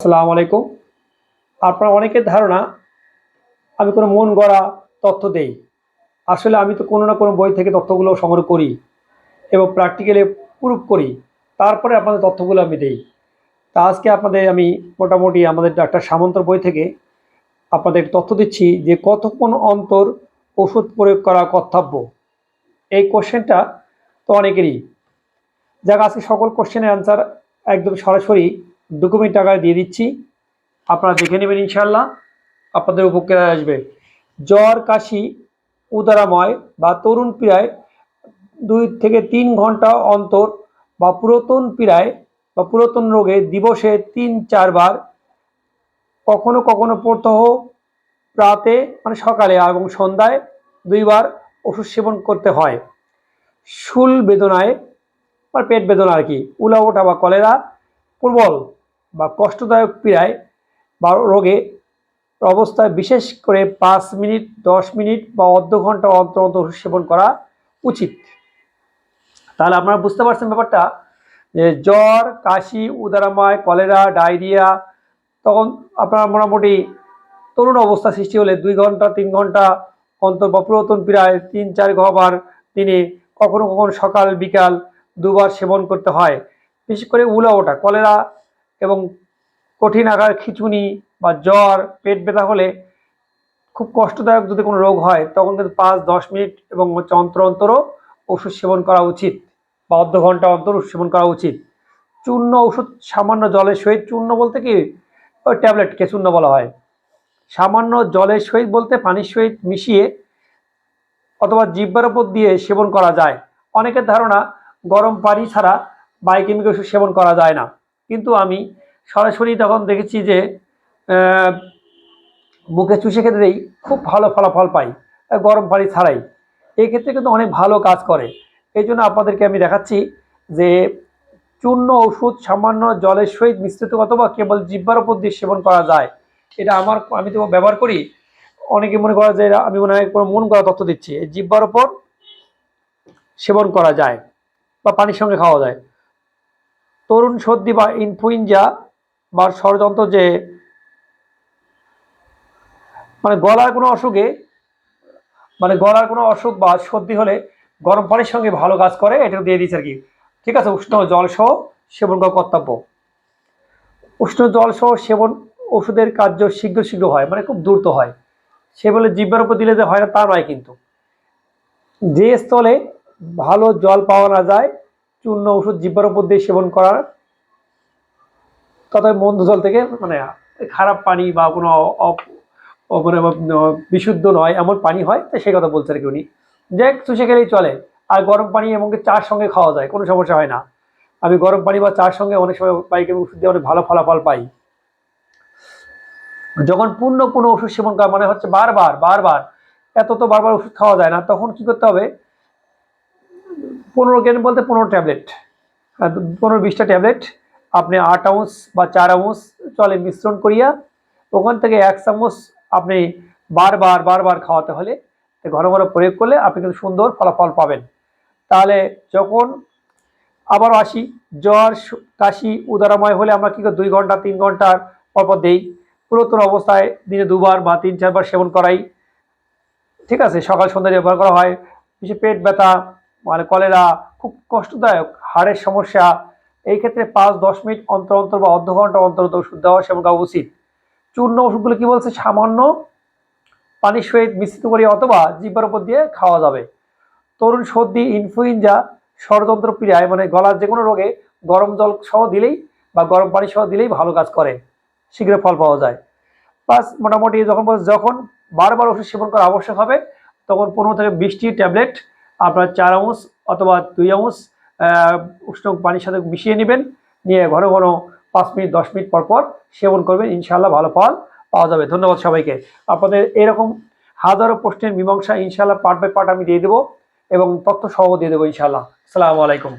আসসালামু আলাইকুম। আপনার অনেকের ধারণা, আমি কোনো মন গড়া তথ্য দেই। আসলে আমি তো কোনো না কোনো বই থেকে তথ্যগুলো সংগ্রহ করি এবং প্র্যাকটিক্যালি প্রুফ করি। তারপরে আপনাদের তথ্যগুলো আমি দেই। তা আজকে আপনাদের আমি মোটামুটি আমাদের ডাক্তার সামন্তর বই থেকে আপনাদের তথ্য দিচ্ছি যে কতক্ষণ অন্তর ওষুধ প্রয়োগ করা কর্তব্য। এই কোশ্চেনটা তো অনেকেরই। যাক, আজকে সকল কোশ্চেনের অ্যান্সার একদম সরাসরি ডকুমেন্ট আকারে দিয়ে দিচ্ছি। আপনারা দেখে নেবেন ইনশাল্লাহ আপনাদের উপকারে আসবে। জ্বর, কাশি, উদারাময় বা তরুণ পীড়ায় দুই থেকে তিন ঘণ্টা অন্তর বা পুরাতন পীড়ায় বা পুরাতন রোগে দিবসে তিন, চারবার কখনো কখনো প্রত্যহ প্রাতে মানে সকালে এবং সন্ধ্যায় দুইবার ওষুধ সেবন করতে হয়। শুল বেদনায় বা পেট বেদনা আর কি উলা ওঠা বা কলেরা প্রবল। বা কষ্টদায়ক পীড়ায় বা রোগে অবস্থায় বিশেষ করে পাঁচ মিনিট, দশ মিনিট বা অর্ধ ঘণ্টা অন্তর অন্তর সেবন করা উচিত। তাহলে আপনারা বুঝতে পারছেন ব্যাপারটা যে জ্বর, কাশি, উদারাময়, কলেরা, ডায়রিয়া, তখন আপনার মোটামুটি তরুণ অবস্থা সৃষ্টি হলে দুই ঘণ্টা, তিন ঘণ্টা অন্তর বা পুরাতন পীড়ায় তিন, চার ঘবার দিনে কখনো কখনো সকাল, বিকাল দুবার সেবন করতে হয়। বিশেষ করে উলা ওঠা কলেরা এবং কঠিন আকার খিচুনি বা জ্বর, পেট ব্যথা হলে খুব কষ্টদায়ক যদি কোনো রোগ হয়, তখন কিন্তু পাঁচ, দশ মিনিট এবং হচ্ছে অন্তর অন্তরও ওষুধ সেবন করা উচিত বা অর্ধ ঘণ্টা অন্তর ওষুধ সেবন করা উচিত। চূর্ণ ওষুধ সামান্য জলের সহিত, চূর্ণ বলতে কি? ওই ট্যাবলেটকে চূর্ণ বলা হয়। সামান্য জলের সহিত বলতে পানির সহিত মিশিয়ে অথবা জিব্বার ওপর দিয়ে সেবন করা যায়। অনেকের ধারণা গরম পানি ছাড়া বায়োকেমিক ওষুধ সেবন করা যায় না। কিন্তু আমি সরাসরি তখন দেখেছি যে মুখে চুষে খেতে খুব ভালো ফলাফল পাই, গরম পানি ছাড়াই। এই ক্ষেত্রে কিন্তু অনেক ভালো কাজ করে। এই জন্য আপনাদেরকে আমি দেখাচ্ছি যে, চূর্ণ ওষুধ, সামান্য জলের সহিত মিশ্রিত অথবা কেবল জিব্বার উপর দিয়ে সেবন করা যায়। এটা আমার, আমি তো ব্যবহার করি। অনেকে মনে করে যে আমি মনে হয় কোনো মন করা তথ্য দিচ্ছি। জিব্বার ওপর সেবন করা যায় বা পানির সঙ্গে খাওয়া যায়। তরুণ সর্দি বা ইনফ্লুয়েঞ্জা বা ষড়যন্ত্র যে মানে গলার কোনো অসুখে মানে গলার কোনো অসুখ বা সর্দি হলে গরম পানির সঙ্গে ভালো কাজ করে এটা দিয়ে দিচ্ছে আর কি। ঠিক আছে? উষ্ণ জল সহ সেবন করা কর্তব্য। উষ্ণ জল সহ সেবন ওষুধের কার্য শীঘ্র শীঘ্র হয় মানে খুব দ্রুত হয়। সে বলে জিব্বার উপর দিলে যে হয় না, তা নয় কিন্তু। যে স্থলে ভালো জল পাওয়া না যায় চূর্ণ ওষুধ জিব্বার উপর দিয়ে সেবন করার তথাপি মন্দ জল থেকে মানে খারাপ পানি বা কোনো মানে বিশুদ্ধ নয়, এমন পানি হয়, তো সেই কথা বলছে আর কি উনি যে চুষে গেলেই চলে। আর গরম পানি এবং চার সঙ্গে খাওয়া যায়, কোনো সমস্যা হয় না। আমি গরম পানি বা চার সঙ্গে অনেক সময় বাইকে ওষুধ দিয়ে অনেক ভালো ফলাফল পাই। যখন পূর্ণ পূর্ণ ওষুধ সেবন করা মানে হচ্ছে বারবার বারবার, এত তো বারবার ওষুধ খাওয়া যায় না, তখন কি করতে হবে? পনেরো গ্রাম বলতে পনেরো ট্যাবলেট। পনেরো বিশটা ট্যাবলেট, আপনি আট আউন্স বা চার আউন্স জলে মিশ্রণ করিয়া ওখান থেকে এক চামচ আপনি বারবার বারবার খাওয়াতে হলে ঘন ঘন প্রয়োগ করলে আপনি কিন্তু সুন্দর ফলাফল পাবেন। তাহলে যখন আবারও আসি, জ্বর কাশি, উদারাময় হলে আমরা কী করি, দুই ঘণ্টা, তিন ঘণ্টার পর পর দেই। পুরাতন অবস্থায় দিনে দুবার বা তিন, চারবার সেবন করাই। ঠিক আছে, সকাল সন্ধ্যা ব্যবহার করা হয়। কিছু পেট ব্যথা মানে কলেরা খুব কষ্টদায়ক, হাড়ের সমস্যা। এই ক্ষেত্রে পাঁচ, দশ মিনিট অন্তর অন্তর বা অর্ধ ঘণ্টা অন্তর অন্তর ওষুধ দেওয়া সেবন করা উচিত। চূর্ণ ওষুধগুলো কি বলছে? সামান্য পানির সহিত মিশ্রিত করে অথবা জিব্বার উপর দিয়ে খাওয়া যাবে। তরুণ সর্দি, ইনফ্লুয়েঞ্জা, ষড়যন্ত্র পীড়ায় মানে গলার যে কোনো রোগে গরম জল সহ দিলেই বা গরম পানি সহ দিলেই ভালো কাজ করে। শীঘ্র ফল পাওয়া যায়। প্লাস মোটামুটি যখন যখন বারবার ওষুধ সেবন করা আবশ্যক হবে, তখন পনেরো থেকে বিশটি ট্যাবলেট আপনার চার আউন্স অথবা দুই আউন্স উষ্ণ পানির সাথে মিশিয়ে নেবেন। নিয়ে ঘন ঘন পাঁচ মিনিট, দশ মিনিট পর পর সেবন করবেন। ইনশাল্লাহ ভালো ফল পাওয়া যাবে। ধন্যবাদ সবাইকে। আপনাদের এরকম হাজারো প্রশ্নের মীমাংসা ইনশাআল্লাহ পার্ট বাই পার্ট আমি দিয়ে দেবো এবং তথ্য সহ দিয়ে দেবো ইনশাআল্লাহ। আসসালামু আলাইকুম।